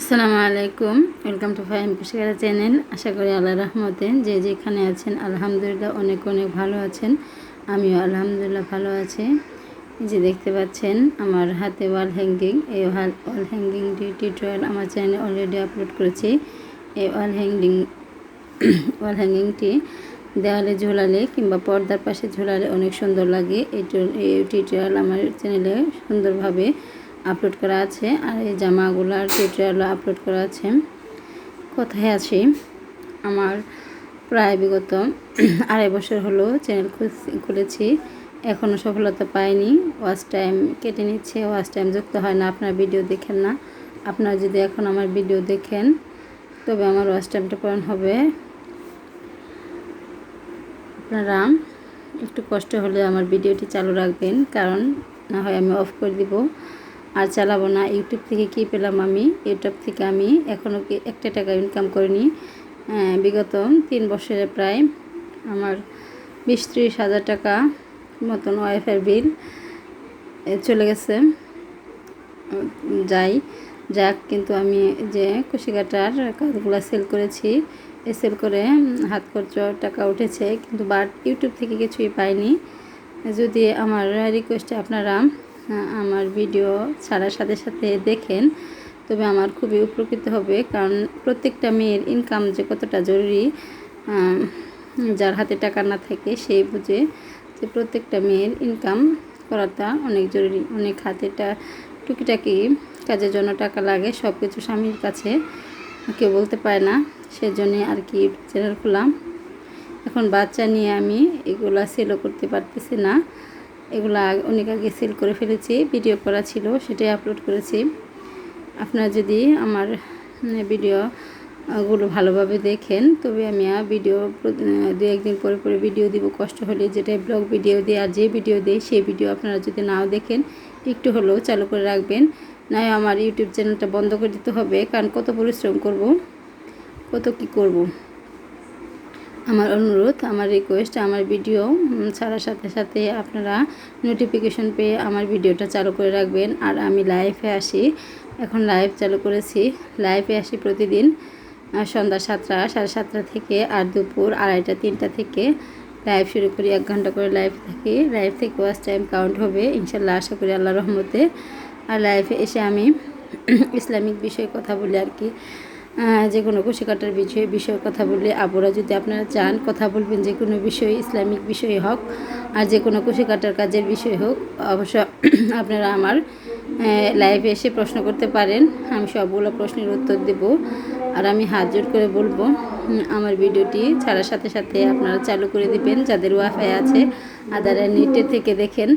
আসসালামু আলাইকুম। Welcome to Faim Kushikara channel আশা করি আল্লাহ রহমতে যে যেখানে আছেন, আলহামদুলিল্লাহ অনেক অনেক ভালো আছেন। আমিও আলহামদুলিল্লাহ ভালো আছি। যে দেখতে পাচ্ছেন, আমার হাতে ওয়াল হ্যাঙ্গিং এই ওয়াল হ্যাঙ্গিংটি টিউটোরিয়াল আমার চ্যানেলে অলরেডি আপলোড করেছি। এই ওয়াল হ্যাঙ্গিং ওয়াল হ্যাঙ্গিংটি দেওয়ালে ঝোলালে কিংবা পর্দার পাশে ঝোলালে অনেক সুন্দর লাগে। এই টিউটোরিয়াল আমার চ্যানেলে সুন্দরভাবে আপলোড করা আছে, আর এই জামাগুলার টিউটোরিয়ালও আপলোড করা আছে। কোথায় আছি, আমার প্রায় বিগত আড়াই বছর হলো চ্যানেল খুলেছি এখনও সফলতা পাইনি ওয়াচ টাইম কেটে নিচ্ছে ওয়াচ টাইম যুক্ত হয় না, আপনার ভিডিও দেখেন না। আপনারা যদি এখন আমার ভিডিও দেখেন, তবে আমার ওয়াচ টাইমটা পূরণ হবে। আপনারা একটু কষ্ট হলে আমার ভিডিওটি চালু রাখবেন, কারণ না হয় আমি অফ করে দিব। আর চালাবো না। ইউটিউব থেকে কি পেলাম আমি? ইউটিউব থেকে আমি এখনও একটা টাকা ইনকাম করিনি। বিগত তিন বছরে প্রায় আমার বিশ ত্রিশ হাজার টাকা মতন ওয়াইফাই বিল চলে গেছে। যাই, যাক, কিন্তু আমি যে কুশিকাটার কাজগুলো সেল করেছি সেল করে হাত খরচ টাকা উঠেছে, কিন্তু বাট ইউটিউব থেকে কিছুই পাইনি। যদি আমার রিকোয়েস্টে আপনারা আমার ভিডিও ছাড়ার সাথে সাথে দেখেন, তবে আমার খুবই উপকৃত হবে। কারণ প্রত্যেকটা মেয়ের ইনকাম যে কতটা জরুরি যার হাতে টাকা না থাকে সেই বুঝে যে প্রত্যেকটা মেয়ের ইনকাম করাটা অনেক জরুরি। অনেক হাতেটা টুকিটাকি কাজের জন্য টাকা লাগে সব কিছু স্বামীর কাছে কেউ বলতে পারে না, সেজন্য আর কি চ্যানেল খুললাম এখন বাচ্চা নিয়ে আমি এগুলা সেলও করতে পারতেছি না। এগুলো অনেক আগে সেল করে ফেলেছি ভিডিও করা ছিল, সেটাই আপলোড করেছি। আপনারা যদি আমার ভিডিওগুলো ভালোভাবে দেখেন, তবে আমি আর ভিডিও দু একদিন পরে পরে ভিডিও দিব। কষ্ট হলে যেটা ব্লগ ভিডিও দিই আর যে ভিডিও দিই, সেই ভিডিও আপনারা যদি নাও দেখেন, একটু হলেও চালু করে রাখবেন। নয় আমার ইউটিউব চ্যানেলটা বন্ধ করে দিতে হবে, কারণ কত পরিশ্রম করব, কত কি করব? আমার অনুরোধ, আমার রিকোয়েস্ট আমার ভিডিও ছাড়ার সাথে সাথে আপনারা নোটিফিকেশন পেয়ে আমার ভিডিওটা চালু করে রাখবেন। আর আমি লাইভে আসি। এখন লাইভ চালু করেছি। লাইভে আসি প্রতিদিন সন্ধ্যা সাতটা, সাড়ে সাতটা থেকে আর দুপুর আড়াইটা, তিনটা থেকে। লাইভ শুরু করি, এক ঘণ্টা করে লাইভ থাকি। লাইভ থেকে ওয়াচ টাইম কাউন্ট হবে, ইনশাল্লাহ আশা করি আল্লাহ রহমতে। আর লাইভে এসে আমি ইসলামিক বিষয়ে কথা বলি আর কি। যে কোনো কুশি কাটার বিষয়ে বিষয়ে কথা বললে আবুরা যদি আপনারা চান কথা বলবেন যে কোনো বিষয়ে, ইসলামিক বিষয়ে হোক আর যে কোনো কুশি কাটার কাজের বিষয় হোক, অবশ্য আপনারা আমার লাইভে এসে প্রশ্ন করতে পারেন। আমি সবগুলো প্রশ্নের উত্তর দেব আর আমি হাত জোর করে বলব আমার ভিডিওটি ছাড়ার সাথে সাথে আপনারা চালু করে দিবেন। যাদের ওয়াইফাই আছে আদারের নেটে থেকে দেখেন,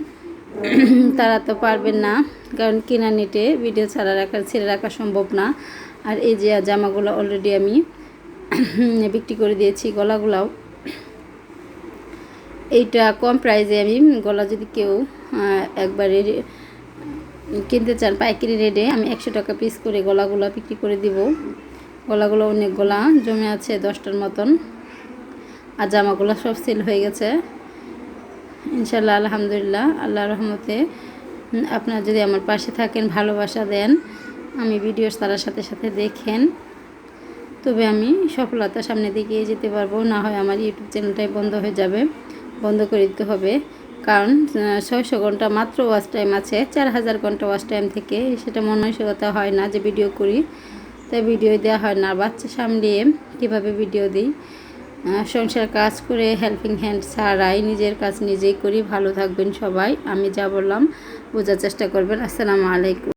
তারা তো পারবেন না। কারণ কিনা নেটে ভিডিও ছাড়া রাখা ছেড়ে রাখা সম্ভব না। আর এই যে জামাগুলো অলরেডি আমি বিক্রি করে দিয়েছি গলাগুলাও। এইটা কম প্রাইজে আমি গলা যদি কেউ একবারে কিনতে চান পাইকারি রেটে আমি একশো টাকা পিস করে গলাগুলো বিক্রি করে দিব। গলাগুলো অনেক গলা, জমে আছে দশটার মতন। আর জামাগুলো সব সেল হয়ে গেছে। ইনশাল্লাহ আলহামদুলিল্লাহ আল্লাহ রহমতে আপনারা যদি আমার পাশে থাকেন, ভালোবাসা দেন আমি ভিডিও তার সাথে সাথে দেখেন। তবে আমি সফলতার সামনে দিকে যেতে পারব, না হয় আমার ইউটিউব চ্যানেলটাই বন্ধ হয়ে যাবে, বন্ধ করে দিতে হবে। কারণ ছয়শো ঘণ্টা মাত্র ওয়াচ টাইম আছে, চার হাজার ঘণ্টা ওয়াচ টাইম থেকে সেটা মনমানসিকতা হয় না যে ভিডিও করি। তাই ভিডিও দেওয়া হয় না, বাচ্চা সামলিয়ে কীভাবে ভিডিও দিই? সংসার কাজ করে হেল্পিং হ্যান্ড ছাড়াই নিজের কাজ নিজেই করি। ভালো থাকবেন সবাই, আমি যা বললাম বোঝার চেষ্টা করবেন। আসসালামু আলাইকুম।